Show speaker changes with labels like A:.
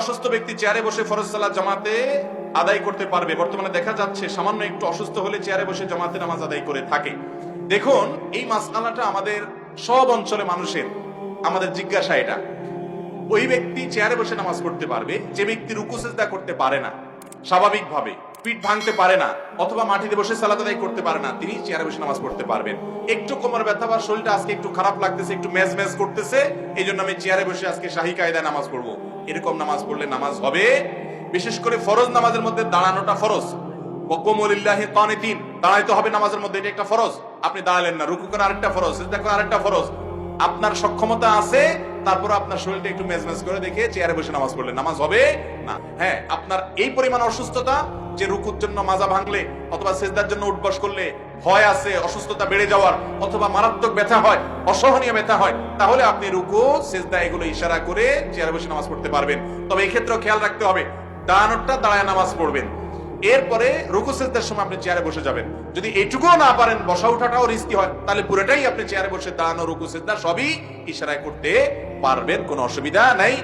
A: অসুস্থ ব্যক্তি চেয়ারে বসে ফরজ সালাত জামাতে আদায় করতে পারবে। বর্তমানে দেখা যাচ্ছে সামান্য একটু অসুস্থ হলে চেয়ারে বসে জামাতে নামাজ আদায় করে থাকে। দেখুন, এই মাসআলাটা আমাদের সব অঞ্চলে মানুষের, আমাদের জিজ্ঞাসা এটা। ওই ব্যক্তি চেয়ারে বসে নামাজ পড়তে পারবে, যে ব্যক্তি রুকু, সেজদা করতে পারে না। স্বাভাবিকভাবে, পিঠ ভাঙতে পারে না, অথবা মাটিতে বসে সালাত আদায় করতে পারে না, তিনি চেয়ারে বসে নামাজ পড়তে পারবেন। একটু কোমর ব্যথা বা শরীরটা আজকে একটু খারাপ লাগতেছে, একটু মেজ ম্যাজ করতেছে এই জন্য আমি চেয়ারে বসে আজকে শাহী কায়দায় নামাজ পড়ব। এরকম নামাজ পড়লে নামাজ হবে। বিশেষ করে ফরজ নামাজের মধ্যে দাঁড়ানোটা ফরজ। ওয়াকুমুলিল্লাহি কানিতিন দাঁড়াইতে হবে নামাজের মধ্যে, এটা একটা ফরজ। আপনি দাঁড়ালেন না, রুকু করে আরেকটা ফরজ, সিজদা আরেকটা ফরজ। আপনার সক্ষমতা আছে তারপর আপনার শরীরটা একটু মেজমেজ করে দেখে চেয়ারে বসে নামাজ পড়লে নামাজ হবে না। হ্যাঁ আপনার এই পরিমাণ অসুস্থতা যে রুকুর জন্য মাজা ভাঙলে অথবা সেজদার জন্য উঠবস করলে ভয় আছে, অসুস্থতা বেড়ে যাওয়ার অথবা মারাত্মক ব্যথা হয়, অসহনীয় ব্যথা হয়, তাহলে আপনি রুকু, সেজদা এগুলো ইশারা করে চেয়ারে বসে নামাজ পড়তে পারবেন। তবে এই ক্ষেত্রেও খেয়াল রাখতে হবে দাঁড়ানোটা দাঁড়ায় নামাজ পড়বেন। এরপরে রুকু সেজদার সময় আপনি চেয়ারে বসে যাবেন। যদি এইটুকুও না পারেন, বসা উঠাটাও রিস্কি হয়। তাহলে পুরোটাই আপনি চেয়ারে বসে দাঁড়ানো, রুকু সেজদা সবই ইশারায় করতে পারবেন, কোনো অসুবিধা নাই।